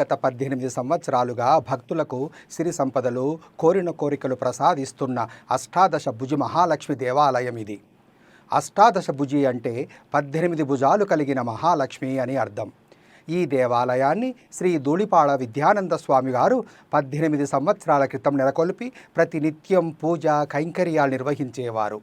గత పద్దెనిమిది సంవత్సరాలుగా భక్తులకు సిరి సంపదలు కోరిన కోరికలు ప్రసాదిస్తున్న అష్టాదశ భుజి మహాలక్ష్మి దేవాలయం ఇది. అష్టాదశ భుజి అంటే పద్దెనిమిది భుజాలు కలిగిన మహాలక్ష్మి అని అర్థం. ఈ దేవాలయాన్ని శ్రీ ధూళిపాడ విద్యానంద స్వామి గారు పద్దెనిమిది సంవత్సరాల క్రితం నెలకొల్పి ప్రతినిత్యం పూజ కైంకర్యాలు నిర్వహించేవారు.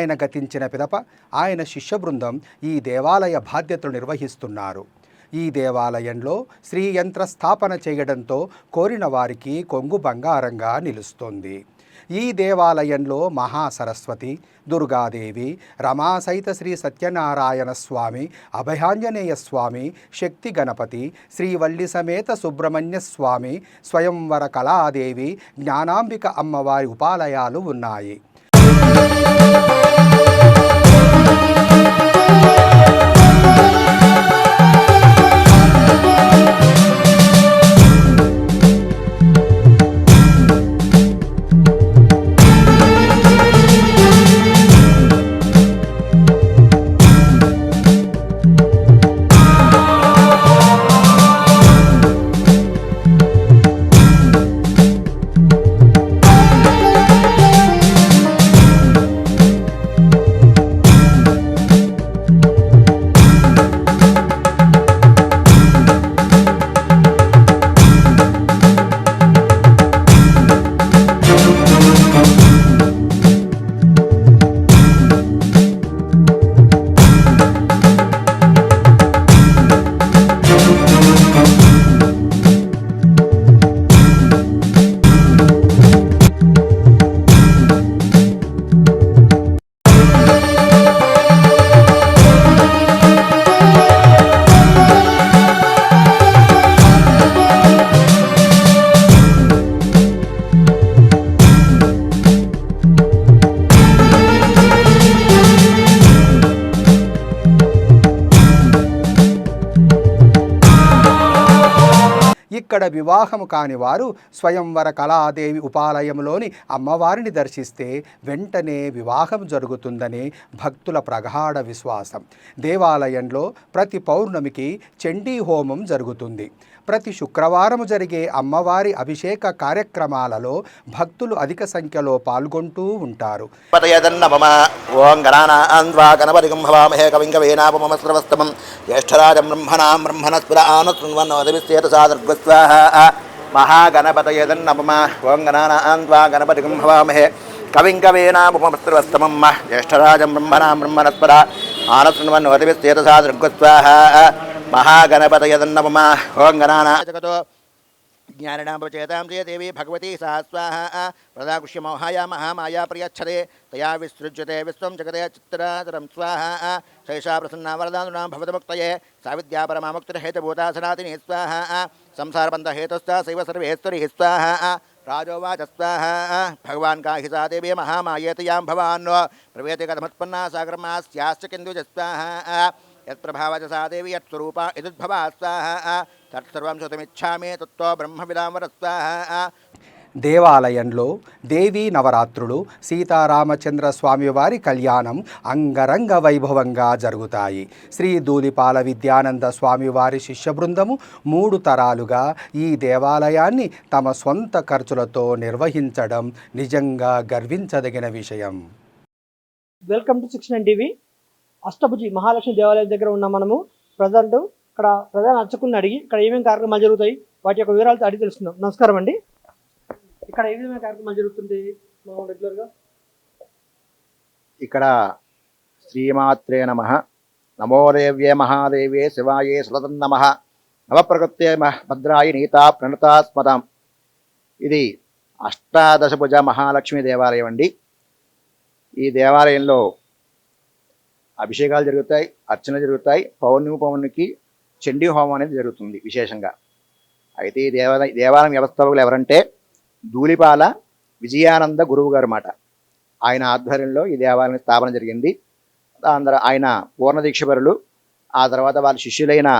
ఆయన గతించిన పిదప ఆయన శిష్య బృందం ఈ దేవాలయ బాధ్యతలు నిర్వహిస్తున్నారు. ఈ దేవాలయంలో శ్రీ యంత్ర స్థాపన చేయడంతో కోరిన వారికి కొంగు బంగారంగా నిలుస్తోంది. ఈ దేవాలయంలో మహాసరస్వతి దుర్గాదేవి రమాసైత శ్రీ సత్యనారాయణ స్వామి అభయాంజనేయ స్వామి శక్తి గణపతి శ్రీవల్లి సమేత సుబ్రహ్మణ్య స్వామి స్వయంవర కళాదేవి జ్ఞానాంబిక అమ్మవారి ఉపాలయాలు ఉన్నాయి. వివాహము కాని వారు స్వయంవర కళాదేవి ఉపాలయంలోని అమ్మవారిని దర్శిస్తే వెంటనే వివాహం జరుగుతుందని భక్తుల ప్రగాఢ విశ్వాసం. దేవాలయంలో ప్రతి పౌర్ణమికి చండీ హోమం జరుగుతుంది. ప్రతి శుక్రవారం జరిగే అమ్మవారి అభిషేక కార్యక్రమాలలో భక్తులు అధిక సంఖ్యలో పాల్గొంటూ ఉంటారు. పతయదన్నమమ ఓం గణానాన్వా గణపతిగం భవామహే కవిం కవీనాపమస్రవస్తమం జ్యేష్ఠరాజం బ్రహ్మణాం బ్రహ్మణస్పుర ఆనశృణ్వన్నోదవిశ్చేతసాదర్గస్వాహ మహాగణపతయదన్నమమ ఓం గణానాన్వా గణపతిగం భవామహే కవిం కవీనాపమస్రవస్తమం జ్యేష్ఠరాజం బ్రహ్మణాం బ్రహ్మణస్పుర ఆనశృణ్వన్నోదవిశ్చేతసాదర్గస్వాహ మహాగణపతయదన్నమమ महागणपतयदन्नपम ओङ्गनाना जगतो ज्ञानिनामुपचेतांसि देवी भगवती सा स्वाहा प्रदाकुश्य मोहाया महामाया प्रियच्छदे तया विसृज्यते विश्व जगते चित्र स्वाहा। शैषा प्रसन्ना वरदानुनां भवतमुक्तये। मुक्त परमामुक्तिर्हेतुभूता सनातिनी स्वाहा। संसारबन्धहेतुस्ता सैव सर्वेस्तरी स्वाहा। राजोवाच स्वाहा भगवान् का हिसा देवी महामायेत यां भवान्। प्रवेति कथमुत्पन्ना स्याश्च किन्दुज स्वाहा యత్ప్రభావచ సా దేవి యత్స్వరూపా యదుద్భవా స్వాహ తత్సర్వం సుతమిచ్చామి తత్వ బ్రహ్మ విలామర స్వాహ దేవాలయంలో దేవీ నవరాత్రులు సీతారామచంద్ర స్వామివారి కళ్యాణం అంగరంగ వైభవంగా జరుగుతాయి. శ్రీ దూలిపాల విద్యానంద స్వామివారి శిష్య బృందము మూడు తరాలుగా ఈ దేవాలయాన్ని తమ సొంత ఖర్చులతో నిర్వహించడం నిజంగా గర్వించదగిన విషయం. Welcome to six TV Ashtabhuji Mahalakshmi దేవాలయం దగ్గర ఉన్నాం మనము ప్రజెంట్ ఇక్కడ ప్రధాన అర్చకుల్ని అడిగి ఇక్కడ ఏమేమి కార్యక్రమాలు జరుగుతాయి వాటి యొక్క వివరాలు అడిగి తెలుసుకుందాం. నమస్కారం అండి. ఇక్కడ ఏ విధమైన కార్యక్రమాలు జరుగుతుంది మా రెగ్యులర్గా ఇక్కడ శ్రీమాత్రే నమ. నమోదేవ్యే మహాదేవ్యే శివాయే సులతం నమ. నవప్రకృత్యే మహ- భద్రాయ నీతా ప్రణతాస్మదం ఇది అష్టాదశభుజ మహాలక్ష్మి దేవాలయం అండి. ఈ దేవాలయంలో అభిషేకాలు జరుగుతాయి అర్చన జరుగుతాయి పౌర్ణమి పౌర్ణమికి చండీ హోమం అనేది జరుగుతుంది విశేషంగా. అయితే ఈ దేవాలయ దేవాలయం వ్యవస్థాపకులు ఎవరంటే ధూళిపాల విజయానంద గురువు గారు మాట ఆయన ఆధ్వర్యంలో ఈ దేవాలయం స్థాపన జరిగింది. తర్వాత ఆయన పూర్ణ దీక్షపరులు ఆ తర్వాత వాళ్ళ శిష్యులైన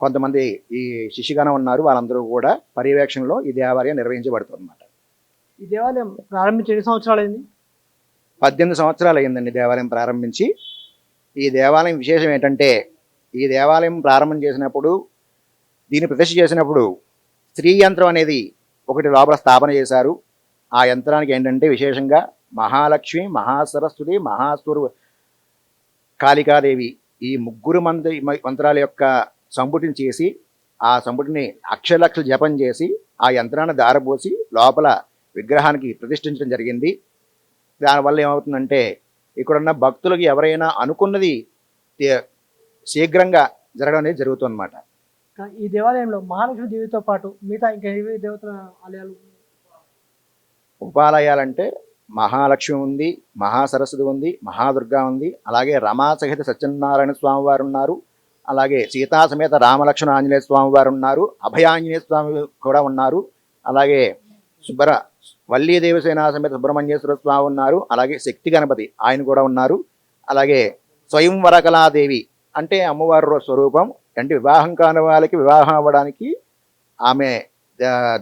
కొంతమంది ఈ శిష్యగణం ఉన్నారు. వాళ్ళందరూ కూడా పర్యవేక్షణలో ఈ దేవాలయం నిర్వహించబడుతుంది అన్నమాట. ఈ దేవాలయం ప్రారంభించి ఎన్ని సంవత్సరాలు అయింది పద్దెనిమిది సంవత్సరాలు అయిందండి దేవాలయం ప్రారంభించి. ఈ దేవాలయం విశేషం ఏంటంటే ఈ దేవాలయం ప్రారంభం చేసినప్పుడు దీన్ని ప్రతిష్ఠ చేసినప్పుడు స్త్రీ యంత్రం అనేది ఒకటి లోపల స్థాపన చేశారు. ఆ యంత్రానికి ఏంటంటే విశేషంగా మహాలక్ష్మి మహాసరస్వతి మహాస్వరు కాళికాదేవి ఈ ముగ్గురు మంది మంత్రాల యొక్క సంపుటిని చేసి ఆ సంపుటిని అక్షలక్షలు జపం చేసి ఆ యంత్రాన్ని దారబోసి లోపల విగ్రహానికి ప్రతిష్ఠించడం జరిగింది. దానివల్ల ఏమవుతుందంటే ఇక్కడున్న భక్తులకి ఎవరైనా అనుకున్నది శీఘ్రంగా జరగడం అనేది జరుగుతుందన్నమాట. ఈ దేవాలయంలో మహాలక్ష్మి దేవితో పాటు మిగతా ఇంకా ఏవి దేవతల ఆలయాలు ఉపాలయాలంటే మహాలక్ష్మి ఉంది మహాసరస్వతి ఉంది మహాదుర్గా ఉంది అలాగే రమా సహిత సత్యనారాయణ స్వామి వారు ఉన్నారు అలాగే సీతా సమేత రామలక్ష్మణ ఆంజనేయ స్వామి వారు ఉన్నారు అభయాంజనేయ స్వామి కూడా ఉన్నారు అలాగే సుబ్బర వల్లీ దేవసేనా సమేత సుబ్రహ్మణ్యేశ్వర స్వామి ఉన్నారు. అలాగే శక్తి గణపతి ఆయన కూడా ఉన్నారు. అలాగే స్వయంవరకళాదేవి అంటే అమ్మవారి స్వరూపం అంటే వివాహం కాని వాళ్ళకి వివాహం అవ్వడానికి ఆమె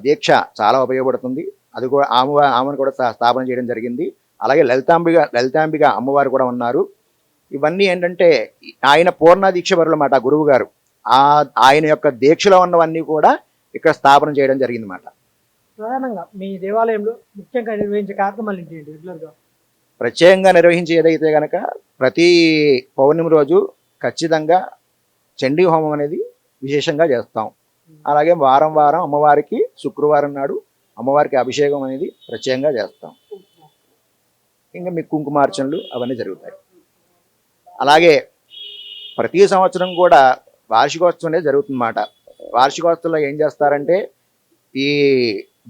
దీక్ష చాలా ఉపయోగపడుతుంది. అది కూడా ఆమె ఆమెను కూడా స్థాపన చేయడం జరిగింది. అలాగే లలితాంబిక లలితాంబిక అమ్మవారు కూడా ఉన్నారు. ఇవన్నీ ఏంటంటే ఆయన పూర్ణ దీక్ష అన్నమాట గురువు గారు ఆయన యొక్క దీక్షలో ఉన్నవన్నీ కూడా ఇక్కడ స్థాపన చేయడం జరిగిందన్నమాట. ప్రధానంగా మీ దేవాలయంలో ముఖ్యంగా నిర్వహించే కార్యక్రమాలు ఏంటి రెగ్యులర్గా? ప్రత్యేకంగా నిర్వహించేదైతే కనుక ప్రతి పౌర్ణమి రోజు ఖచ్చితంగా చండీ హోమం అనేది విశేషంగా చేస్తాం. అలాగే వారం వారం అమ్మవారికి శుక్రవారం నాడు అమ్మవారికి అభిషేకం అనేది ప్రత్యేకంగా చేస్తాం. ఇంకా మీకు కుంకుమార్చనలు అవన్నీ జరుగుతాయి. అలాగే ప్రతి సంవత్సరం కూడా వార్షికోత్సవం అనేది జరుగుతుందన్నమాట. వార్షికోత్సవంలో ఏం చేస్తారంటే ఈ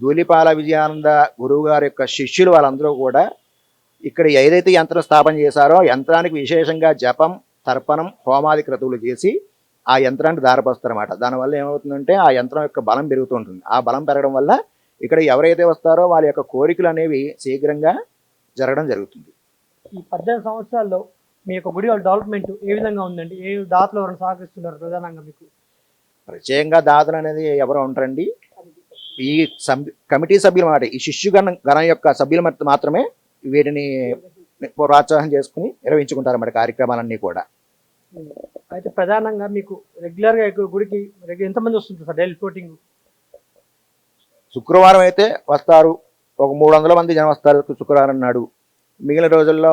ధూళిపాల విజయానంద గురువు గారి యొక్క శిష్యులు వాళ్ళందరూ కూడా ఇక్కడ ఏదైతే యంత్రం స్థాపన చేశారో యంత్రానికి విశేషంగా జపం తర్పణం హోమాది క్రతువులు చేసి ఆ యంత్రాన్ని దారపోస్తారన్నమాట. దానివల్ల ఏమవుతుందంటే ఆ యంత్రం యొక్క బలం పెరుగుతూ ఉంటుంది ఆ బలం పెరగడం వల్ల ఇక్కడ ఎవరైతే వస్తారో వాళ్ళ యొక్క కోరికలు అనేవి శీఘ్రంగా జరగడం జరుగుతుంది. ఈ పద్దెనిమిది సంవత్సరాల్లో మీ యొక్క గుడి డెవలప్మెంట్ ఏ విధంగా ఉందండి? ఏ దాతలు ఎవరైనా సహకరిస్తున్నారు ప్రధానంగా మీకు? ప్రత్యేకంగా దాతలు అనేది ఎవరు ఉంటారండి. ఈ కమిటీ సభ్యులు మాట ఈ శిష్యు గణ గణం యొక్క సభ్యులు మాత్రమే వీటిని ప్రోత్సాహం చేసుకుని నిర్వహించుకుంటారు అన్నమాట కార్యక్రమాలన్నీ కూడా. అయితే ప్రధానంగా మీకు రెగ్యులర్గా గుడికి ఎంతమంది వస్తుంటారు సార్ డైలీ ఫ్లోటింగ్? శుక్రవారం అయితే వస్తారు. ఒక మూడు వందల మంది జనం వస్తారు శుక్రవారం నాడు. మిగిలిన రోజుల్లో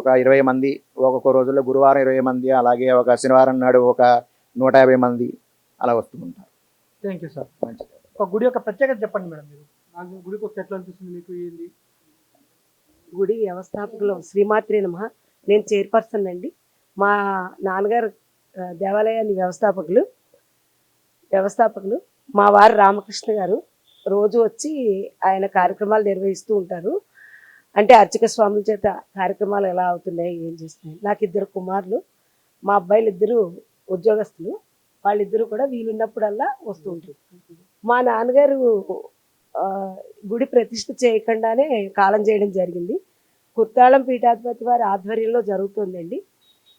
ఒక ఇరవై మంది ఒక్కొక్క రోజుల్లో గురువారం ఇరవై మంది అలాగే ఒక శనివారం నాడు ఒక నూట యాభై మంది అలా వస్తుంటారు థ్యాంక్ యూ సార్. మంచిది. ఒక గుడి యొక్క ప్రత్యేకత చెప్పండి మేడం మీరు. నాకు గుడికి వస్తే ఎట్లా అనిపిస్తుంది మీకు ఏంది? గుడి వ్యవస్థాపకులు శ్రీమాత్రి నమ. నేను చైర్పర్సన్ అండి. మా నాన్నగారు దేవాలయాన్ని వ్యవస్థాపకులు వ్యవస్థాపకులు. మా వారు రామకృష్ణ గారు. రోజు వచ్చి ఆయన కార్యక్రమాలు నిర్వహిస్తూ ఉంటారు. అంటే అర్చక స్వాముల చేత కార్యక్రమాలు ఎలా అవుతున్నాయి ఏం చేస్తున్నాయి? నాకు ఇద్దరు కుమారులు మా అబ్బాయిలు ఇద్దరు ఉద్యోగస్తులు. వాళ్ళిద్దరూ కూడా వీలున్నప్పుడల్లా వస్తూ ఉంటారు. మా నాన్నగారు గుడి ప్రతిష్ఠ చేయకుండానే కాలం చేయడం జరిగింది. కుర్తాళం పీఠాధిపతి వారి ఆధ్వర్యంలో జరుగుతుందండి.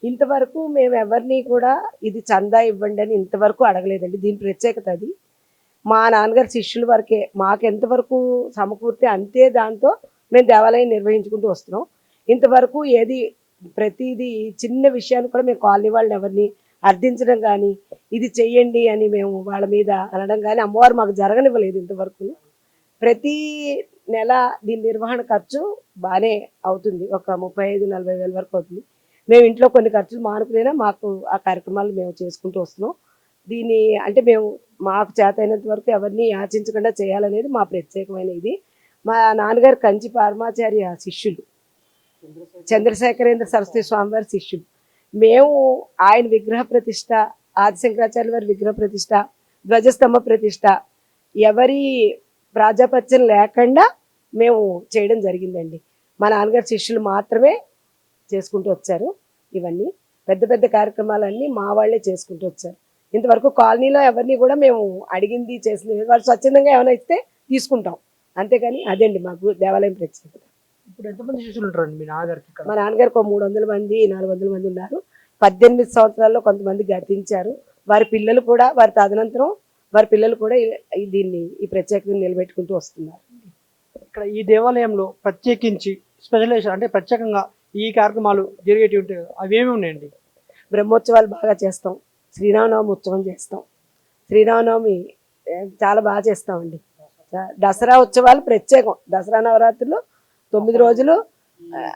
ఇంతవరకు మేము ఎవరిని కూడా ఇది చందా ఇవ్వండి అని ఇంతవరకు అడగలేదండి. దీని ప్రత్యేకత అది. మా నాన్నగారి శిష్యుల వరకే మాకు ఎంతవరకు సమకూర్తే అంతే దాంతో మేము దేవాలయం నిర్వహించుకుంటూ వస్తున్నాం. ఇంతవరకు ఏది ప్రతిదీ చిన్న విషయాన్ని కూడా మేము కాలనీ వాళ్ళని ఎవరిని అర్థించడం కానీ ఇది చెయ్యండి అని మేము వాళ్ళ మీద అనడం కానీ అమ్మవారు మాకు జరగనివ్వలేదు ఇంతవరకు. ప్రతి నెల దీని నిర్వహణ ఖర్చు బాగానే అవుతుంది. ఒక ముప్పై ఐదు నలభై వేల వరకు అవుతుంది. మేము ఇంట్లో కొన్ని ఖర్చులు మానుకునేనా మాకు ఆ కార్యక్రమాలు మేము చేసుకుంటూ వస్తున్నాం. దీన్ని అంటే మేము మాకు చేతైనంత వరకు ఎవరిని యాచించకుండా చేయాలనేది మా ప్రత్యేకమైన ఇది. మా నాన్నగారు కంచి పరమాచార్య శిష్యులు. చంద్రశేఖరేంద్ర సరస్వతి స్వామివారి శిష్యుడు శిష్యులు. మేము ఆయన విగ్రహ ప్రతిష్ట ఆదిశంకరాచార్య వారి విగ్రహ ప్రతిష్ట ధ్వజస్తంభ ప్రతిష్ట ఎవరి ప్రాజాపత్యం లేకుండా మేము చేయడం జరిగిందండి. మా నాన్నగారి శిష్యులు మాత్రమే చేసుకుంటూ వచ్చారు ఇవన్నీ. పెద్ద పెద్ద కార్యక్రమాలన్నీ మా వాళ్ళే చేసుకుంటూ వచ్చారు. ఇంతవరకు కాలనీలో ఎవరిని కూడా మేము అడిగింది చేసింది వాళ్ళు స్వచ్ఛందంగా ఏమైనా ఇస్తే తీసుకుంటాం. అంతేగాని అదండి మాకు దేవాలయం ప్రత్యేకత. ఇప్పుడు ఎంతమంది శిష్యులు ఉంటారండి మీ నాన్నగారికి ఇక్కడ? మా నాన్నగారికి ఒక మూడు వందల మంది నాలుగు వందల మంది ఉన్నారు. పద్దెనిమిది సంవత్సరాల్లో కొంతమంది గతించారు. వారి పిల్లలు కూడా వారి తదనంతరం వారి పిల్లలు కూడా ఈ- ఈ దీన్ని ఈ ప్రత్యేకతను నిలబెట్టుకుంటూ వస్తున్నారు. ఇక్కడ ఈ దేవాలయంలో ప్రత్యేకించి స్పెషలైజేషన్ అంటే ప్రత్యేకంగా ఈ కార్యక్రమాలు జరిగేటివి ఉంటాయి కదా, అవి ఏమి ఉన్నాయండి? బ్రహ్మోత్సవాలు బాగా చేస్తాం. శ్రీరామనవమి ఉత్సవం చేస్తాం. శ్రీరామనవమి ఏ, చాలా బాగా చేస్తామండి. దసరా ఉత్సవాలు ప్రత్యేకం. దసరా నవరాత్రులు తొమ్మిది రోజులు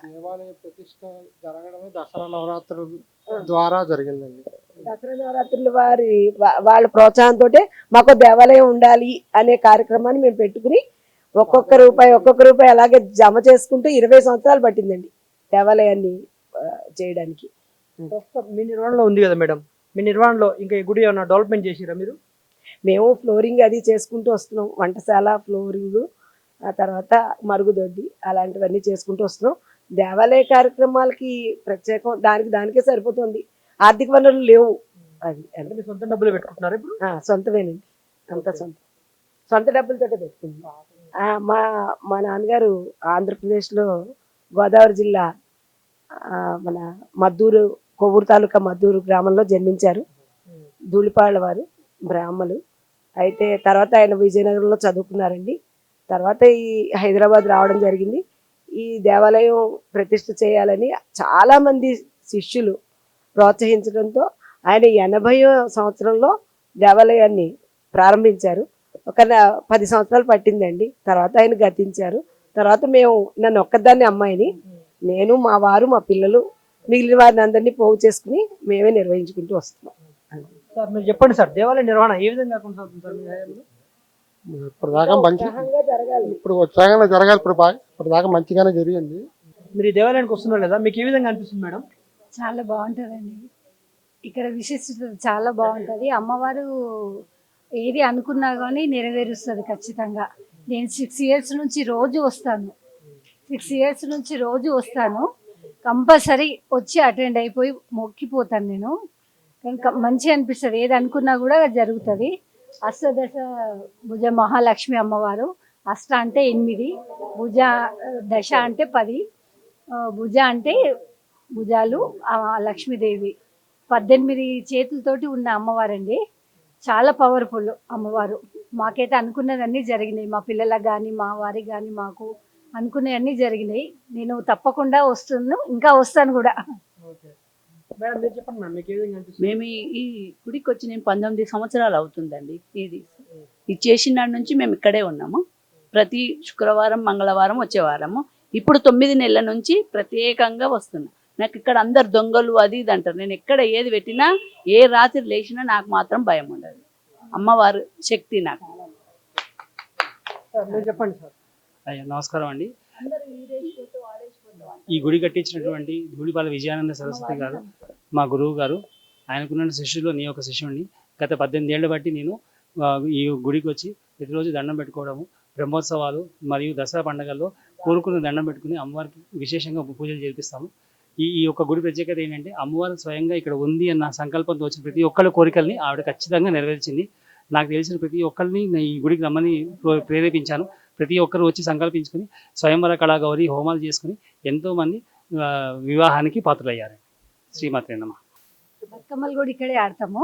దేవాలయ ప్రతిష్ట జరగడమే దసరా నవరాత్రుల ద్వారా జరిగిందండి. దసరా నవరాత్రులు వారి వాళ్ళ ప్రోత్సాహంతో మాకు దేవాలయం ఉండాలి అనే కార్యక్రమాన్ని మేము పెట్టుకుని ఒక్కొక్క రూపాయి ఒక్కొక్క రూపాయి అలాగే జమ చేసుకుంటూ ఇరవై సంవత్సరాలు పట్టిందండి దేవాలయాన్ని చేయడానికి. మీ నిర్వహణలో ఉంది కదా మేడం? మీ నిర్వహణలో ఇంకా ఈ గుడి ఏమైనా డెవలప్మెంట్ చేసిరా మీరు? మేము ఫ్లోరింగ్ అది చేసుకుంటూ వస్తున్నాం వంటశాల ఫ్లోరింగ్ ఆ తర్వాత మరుగుదొడ్డి అలాంటివన్నీ చేసుకుంటూ వస్తున్నాం. దేవాలయ కార్యక్రమాలకి ప్రత్యేకం దానికి దానికే సరిపోతుంది. ఆర్థిక వనరులు లేవు. అది సొంత డబ్బులు పెట్టుకుంటున్నారు ఇప్పుడు? సొంతమేనండి. అంత సొంత. సొంత డబ్బులతోటే పెట్టుకుంది. ఆ, మా మా నాన్నగారు ఆంధ్రప్రదేశ్లో గోదావరి జిల్లా మన మద్దూరు కొవ్వూరు తాలూకా మద్దూరు గ్రామంలో జన్మించారు. ధూళిపాళ్ళ వారు బ్రాహ్మలు. అయితే తర్వాత ఆయన విజయనగరంలో చదువుకున్నారండి. తర్వాత ఈ హైదరాబాద్ రావడం జరిగింది. ఈ దేవాలయం ప్రతిష్ఠ చేయాలని చాలా మంది శిష్యులు ప్రోత్సహించడంతో ఆయన ఎనభై సంవత్సరంలో దేవాలయాన్ని ప్రారంభించారు. ఒక పది సంవత్సరాలు పట్టిందండి. తర్వాత ఆయన గతించారు. తర్వాత మేము నన్ను ఒక్కదాన్ని అమ్మాయిని నేను మా వారు మా పిల్లలు మిగిలిన వారిని అందరినీ పోగు చేసుకుని మేమే నిర్వహించుకుంటూ వస్తున్నాం. సార్ మీరు చెప్పండి సార్ దేవాలయ నిర్వహణ ఏ విధంగా కొనసాగుతుంది సార్ మీ హయాంలో? ఇప్పుడు దాకా మంచి ఇప్పుడు ఉత్సాహంగా జరగాలి ఇప్పుడు బాగా ఇప్పుడు దాకా మంచిగానే జరిగింది. మీరు ఈ దేవాలయానికి వస్తున్నారు కదా మీకు ఏ విధంగా అనిపిస్తుంది మేడం? చాలా బాగుంటుందండి. ఇక్కడ విశిష్టత చాలా బాగుంటుంది. అమ్మవారు ఏది అనుకున్నా కానీ నెరవేరుస్తుంది ఖచ్చితంగా. నేను సిక్స్ ఇయర్స్ నుంచి రోజు వస్తాను. సిక్స్ ఇయర్స్ నుంచి రోజు వస్తాను. కంపల్సరీ వచ్చి అటెండ్ అయిపోయి మొక్కిపోతాను నేను. మంచిగా అనిపిస్తుంది. ఏది అనుకున్నా కూడా జరుగుతుంది. అష్టదశ భుజ మహాలక్ష్మి అమ్మవారు. అష్ట అంటే ఎనిమిది భుజ దశ అంటే పది భుజ అంటే భుజాలు లక్ష్మీదేవి. పద్దెనిమిది చేతులతోటి ఉన్న అమ్మవారండి. చాలా పవర్ఫుల్ అమ్మవారు. మాకైతే అనుకున్నదన్నీ జరిగినాయి. మా పిల్లలకు కానీ మా వారికి కానీ మాకు అనుకునేవన్నీ జరిగినాయి. నేను తప్పకుండా వస్తున్నాను. ఇంకా వస్తాను కూడా. మేము ఈ- గుడికి వచ్చి నేను పంతొమ్మిది సంవత్సరాలు అవుతుందండి. ఇది ఇది చేసిన నాటి నుంచి మేము ఇక్కడే ఉన్నాము. ప్రతి శుక్రవారం మంగళవారం వచ్చేవారము ఇప్పుడు తొమ్మిది నెలల నుంచి ప్రత్యేకంగా వస్తున్నా. నాకు ఇక్కడ అందరు దొంగలు అది ఇది అంటారు. నేను ఎక్కడ ఏది పెట్టినా ఏ రాత్రి లేచినా నాకు మాత్రం భయం ఉండదు. అమ్మవారు శక్తి నాకు. చెప్పండి సార్. అయ్యా నమస్కారం అండి. ఈ గుడి కట్టించినటువంటి ధూళిపాల విజయానంద సరస్వతి గారు మా గురువు గారు ఆయనకున్న శిష్యులు నీ యొక్క శిష్యుడిని గత పద్దెనిమిది ఏళ్ళ బట్టి నేను ఈ గుడికి వచ్చి ప్రతిరోజు దండం పెట్టుకోవడము బ్రహ్మోత్సవాలు మరియు దసరా పండుగల్లో కోరుకున్న దండం పెట్టుకుని అమ్మవారికి విశేషంగా పూజలు జరిపిస్తాము ఈ ఈ యొక్క గుడి ప్రత్యేకత ఏంటంటే అమ్మవారు స్వయంగా ఇక్కడ ఉంది అన్న సంకల్పంతో వచ్చిన ప్రతి ఒక్కళ్ళ కోరికల్ని ఆవిడ ఖచ్చితంగా నెరవేర్చింది. నాకు తెలిసిన ప్రతి ఒక్కరిని ఈ గుడికి రమ్మని ప్రేరేపించాను. ప్రతి ఒక్కరు వచ్చి సంకల్పించుకుని స్వయంవర కళాగౌరి హోమాలు చేసుకుని ఎంతో మంది వివాహానికి పాత్రలయ్యారు. శ్రీమాత్రే నమ. బతుకమ్మలు కూడా ఇక్కడే ఆడతాము.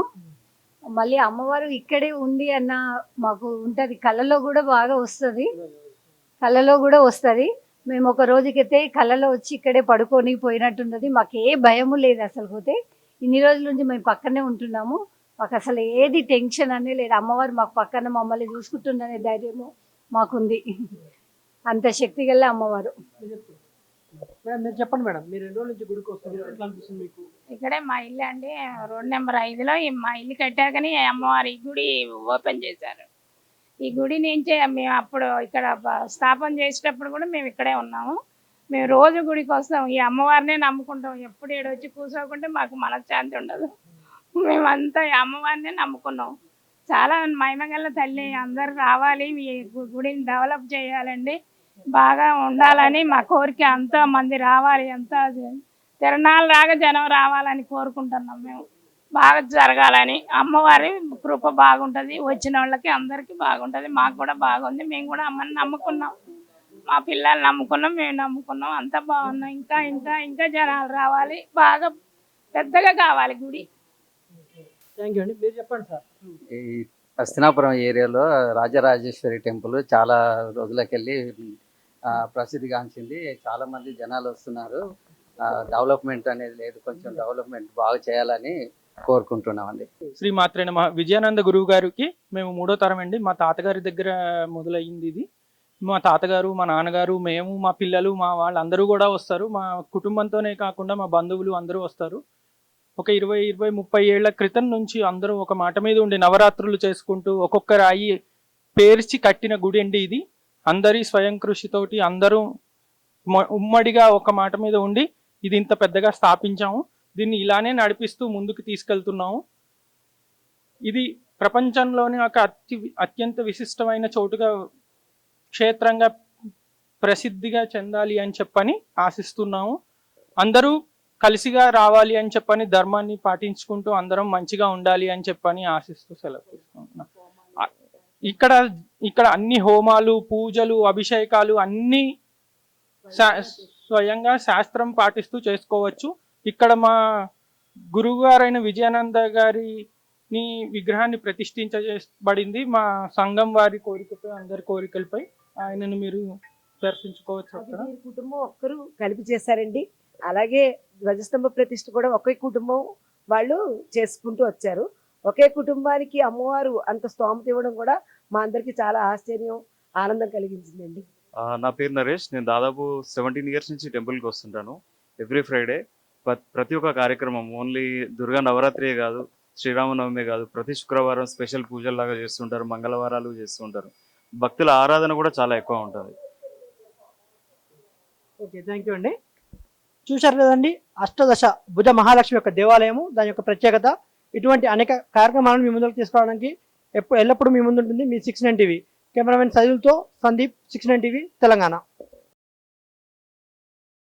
మళ్ళీ అమ్మవారు ఇక్కడే ఉంది అన్న మాకు ఉంటది. కళలో కూడా బాగా వస్తుంది. కళ్ళలో కూడా వస్తుంది. మేము ఒక రోజుకైతే కళ్ళలో వచ్చి ఇక్కడే పడుకొని పోయినట్టున్నది. మాకు ఏ భయము లేదు అసలు పోతే. ఇన్ని రోజుల నుంచి మేము పక్కనే ఉంటున్నాము. మాకు అసలు ఏది టెన్షన్ అనే లేదు. అమ్మవారు మాకు పక్కన మమ్మల్ని చూసుకుంటుందనే ధైర్యము. మాకుంది. అంత శక్తి గల అమ్మవారు. మేడం మీరు చెప్పండి మేడం మీరు ఎన్ని రోజుల నుంచి గుడికి వస్తుంది ఎట్లా అనిపిస్తుంది మీకు? ఇక్కడే మా ఇల్లు అండి రోడ్ నెంబర్ ఐదులో ఈ మా ఇల్లు కట్టాకని అమ్మవారి గుడి ఓపెన్ చేశారు. ఈ గుడి నుంచి మేము అప్పుడు ఇక్కడ స్థాపన చేసేటప్పుడు కూడా మేము ఇక్కడే ఉన్నాము. మేము రోజు గుడికి వస్తాం. ఈ అమ్మవారినే నమ్ముకుంటాం. ఎప్పుడు ఈడ వచ్చి కూర్చోకుంటే మాకు మనశ్శాంతి ఉండదు. మేమంతా ఈ అమ్మవారినే నమ్ముకున్నాం. చాలా మహిమగల తల్లి. అందరు రావాలి మీ గుడిని డెవలప్ చేయాలండి. బాగా ఉండాలని మా కోరిక. అంతా మంది రావాలి అంతా తిరణాలు రాగా జనం రావాలని కోరుకుంటున్నాం మేము. బాగా జరగాలని. అమ్మవారి కృప బాగుంటుంది. వచ్చిన వాళ్ళకి అందరికీ బాగుంటుంది. మాకు కూడా బాగుంది. మేము కూడా అమ్మని నమ్ముకున్నాం. మా పిల్లల్ని నమ్ముకున్నాం. మేము నమ్ముకున్నాం. అంతా బాగున్నాం. ఇంకా ఇంకా ఇంకా జనాలు రావాలి. బాగా పెద్దగా కావాలి గుడి. థ్యాంక్ యూ అండి. మీరు చెప్పండి సార్. ఈ హస్తినాపురం ఏరియాలో రాజరాజేశ్వరి టెంపుల్ చాలా రోజులకెళ్ళి ప్రసిద్ధిగాంచింది. చాలా మంది జనాలు వస్తున్నారు. డెవలప్మెంట్ అనేది లేదు. కొంచెం డెవలప్మెంట్ బాగా చేయాలని కోరుకుంటున్నామండి. శ్రీ మాత్రే నమ. విజయానంద గురువు గారికి మేము మూడో తరం అండి. మా తాతగారి దగ్గర మొదలయ్యింది ఇది. మా తాతగారు మా నాన్నగారు మేము మా పిల్లలు మా వాళ్ళందరూ కూడా వస్తారు. మా కుటుంబంతోనే కాకుండా మా బంధువులు అందరూ వస్తారు. ఒక ఇరవై ఇరవై ముప్పై ఏళ్ళ క్రితం నుంచి అందరూ ఒక మాట మీద ఉండి నవరాత్రులు చేసుకుంటూ ఒక్కొక్క రాయి పేర్చి కట్టిన గుడి అండి ఇది. అందరి స్వయం కృషితోటి అందరూ ఉమ్మడిగా ఒక మాట మీద ఉండి ఇది ఇంత పెద్దగా స్థాపించాము. దీన్ని ఇలానే నడిపిస్తూ ముందుకు తీసుకెళ్తున్నాము. ఇది ప్రపంచంలోనే ఒక అతి అత్యంత విశిష్టమైన చోటుగా క్షేత్రంగా ప్రసిద్ధిగా చెందాలి అని చెప్పని ఆశిస్తున్నాము. అందరూ కలిసిగా రావాలి అని చెప్పని ధర్మాన్ని పాటించుకుంటూ అందరం మంచిగా ఉండాలి అని చెప్పని ఆశిస్తూ సెలవు తీసుకుంటున్నాం. ఇక్కడ ఇక్కడ అన్ని హోమాలు పూజలు అభిషేకాలు అన్ని శా- స్వయంగా శాస్త్రం పాటిస్తూ చేసుకోవచ్చు. ఇక్కడ మా గురువు గారైన విజయానంద గారిని విగ్రహాన్ని ప్రతిష్ఠించబడింది మా సంఘం వారి కోరికపై అందరి కోరికలపై. ఆయనను మీరు దర్శించుకోవచ్చు కుటుంబం ఒక్కరు కలిపి చేశారండి. అలాగే ధ్వజస్తంభ ప్రతిష్ఠ కూడా ఒకే కుటుంబం వాళ్ళు చేసుకుంటూ వచ్చారు. ఒకే కుటుంబానికి అమ్మవారు అంత స్తోమత ఇవ్వడం కూడా మా అందరికి చాలా ఆశ్చర్యం ఆనందం కలిగించిందండి. ఆ, నా పేరు నరేష్. నేను దాదాపు సెవెంటీన్ ఇయర్స్ నుంచి టెంపుల్కి వస్తుంటాను. ఎవ్రీ ఫ్రైడే ప్రతి ఒక్క కార్యక్రమం ఓన్లీ దుర్గా నవరాత్రియే కాదు శ్రీరామనవమి కాదు ప్రతి శుక్రవారం స్పెషల్ పూజల్లాగా చేస్తుంటారు మంగళవారాలు చేస్తుంటారు భక్తుల ఆరాధన కూడా చాలా ఎక్కువ ఉంటుంది. ఓకే థ్యాంక్ యూ అండి. చూశారు కదండి? అష్టదశ భుజ మహాలక్ష్మి యొక్క దేవాలయము దాని యొక్క ప్రత్యేకత. ఇటువంటి అనేక కార్యక్రమాలను మీ ముందుకు తీసుకోవడానికి ఎప్పుడు ఎల్లప్పుడూ మీ ముందు ఉంటుంది మీ six nine TV. Cameraman సజులతో Sandeep six nine TV Telangana.